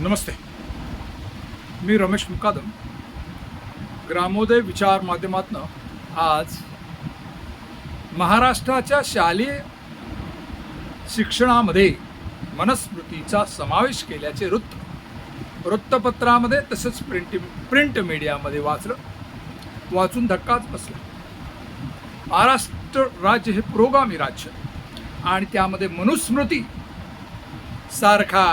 नमस्ते. मी रमेश मुकादम. ग्रामोदय विचार माध्यमातनं आज महाराष्ट्राच्या शालेय शिक्षणामध्ये मनस्मृतीचा समावेश केल्याचे वृत्त वृत्तपत्रामध्ये तसंच प्रिंट प्रिंट मीडियामध्ये वाचलं वाचून धक्काच बसला. महाराष्ट्र राज्य हे पुरोगामी राज्य आणि त्यामध्ये मनुस्मृती सारखा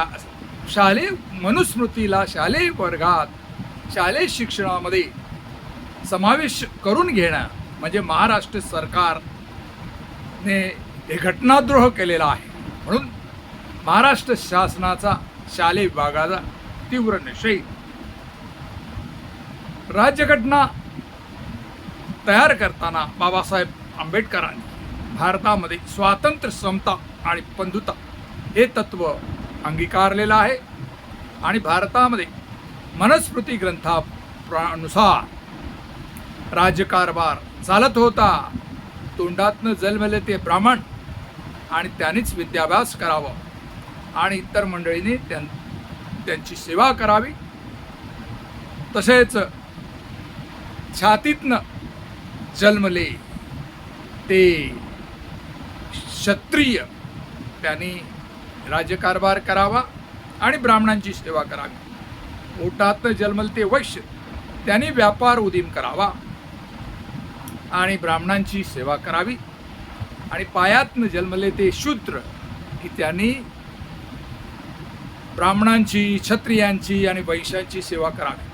शालेय मनुस्मृतीला शालेय वर्गात शालेय शिक्षणामध्ये समावेश करून घेणं म्हणजे महाराष्ट्र सरकारने हे घटनाद्रोह केलेला आहे. म्हणून महाराष्ट्र शासनाचा शालेय विभागाचा तीव्र निषेध. राज्यघटना तयार करताना बाबासाहेब आंबेडकरांनी भारतामध्ये स्वातंत्र्य समता आणि बंधुता हे तत्व अंगीकारलेला आहे. आणि भारतामध्ये मनस्मृती ग्रंथानुसार राज्यकारभार चालत होता. तोंडातनं जन्मले ते ब्राह्मण आणि त्यांनीच विद्याभ्यास करावा. आणि इतर मंडळींनी त्यां त्यांची सेवा करावी. तसेच छातीतनं जन्मले ते क्षत्रिय त्यांनी राज्यकारभार करावा आणि ब्राह्मणांची सेवा करावी. पोटातनं जन्मल ते वैश्य त्यांनी व्यापार उदीम करावा आणि ब्राह्मणांची सेवा करावी. आणि पायातनं जन्मले ते शूद्र की त्यांनी ब्राह्मणांची क्षत्रियांची आणि वैश्यांची सेवा करावी.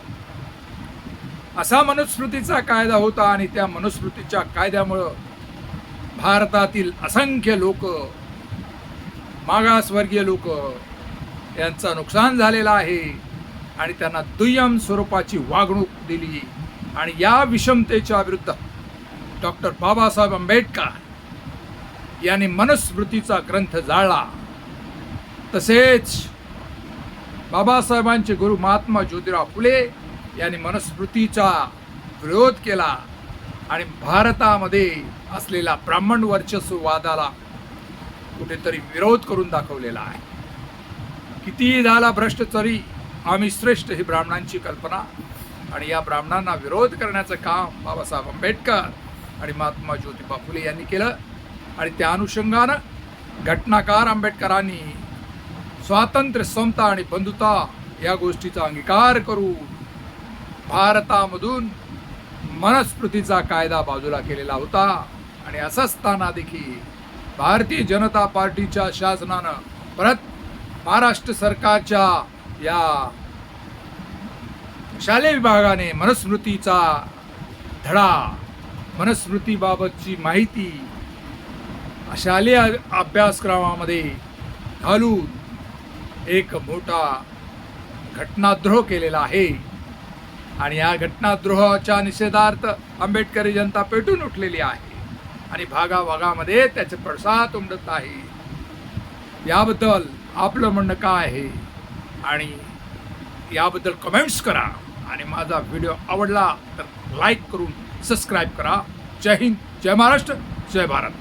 असा मनुस्मृतीचा कायदा होता आणि त्या मनुस्मृतीच्या कायद्यामुळं भारतातील असंख्य लोक मागासवर्गीय लोक यांचं नुकसान झालेलं आहे आणि त्यांना दुय्यम स्वरूपाची वागणूक दिली. आणि या विषमतेच्या विरुद्ध डॉक्टर बाबासाहेब आंबेडकर यांनी मनुस्मृतीचा ग्रंथ जाळला. तसेच बाबासाहेबांचे गुरु महात्मा ज्योतिराव फुले यांनी मनुस्मृतीचा विरोध केला. आणि भारतामध्ये असलेला ब्राह्मण वर्चस्ववादाला कुठेतरी विरोध करून दाखवलेला आहे. कितीही झाला भ्रष्ट तरी आम्ही श्रेष्ठ ही ब्राह्मणांची कल्पना आणि या ब्राह्मणांना विरोध करण्याचं काम बाबासाहेब आंबेडकर आणि महात्मा ज्योतिबा फुले यांनी केलं आणि त्या अनुषंगानं घटनाकार आंबेडकरांनी स्वातंत्र्य समता आणि बंधुता या गोष्टीचा अंगीकार करून भारतामधून मनस्मृतीचा कायदा बाजूला केलेला होता आणि असं असताना देखील भारतीय जनता पार्टीच्या शासनानं परत महाराष्ट्र सरकारच्या या शालेय विभागाने मनस्मृतीचा धडा मनस्मृतीबाबतची माहिती शालेय अभ्यासक्रमामध्ये घालून एक मोठा घटनाद्रोह केलेला आहे. आणि या घटनाद्रोहाच्या निषेधार्थ आंबेडकरी जनता पेटून उठलेली आहे. आणि भागाभागामध्ये त्याचे पडसाद उमटत आहे याबद्दल आपलं म्हणणं काय आहे? आणि याबद्दल कमेंट्स करा. आणि माझा व्हिडिओ आवडला तर लाईक करून सबस्क्राईब करा. जय हिंद जय महाराष्ट्र जय भारत.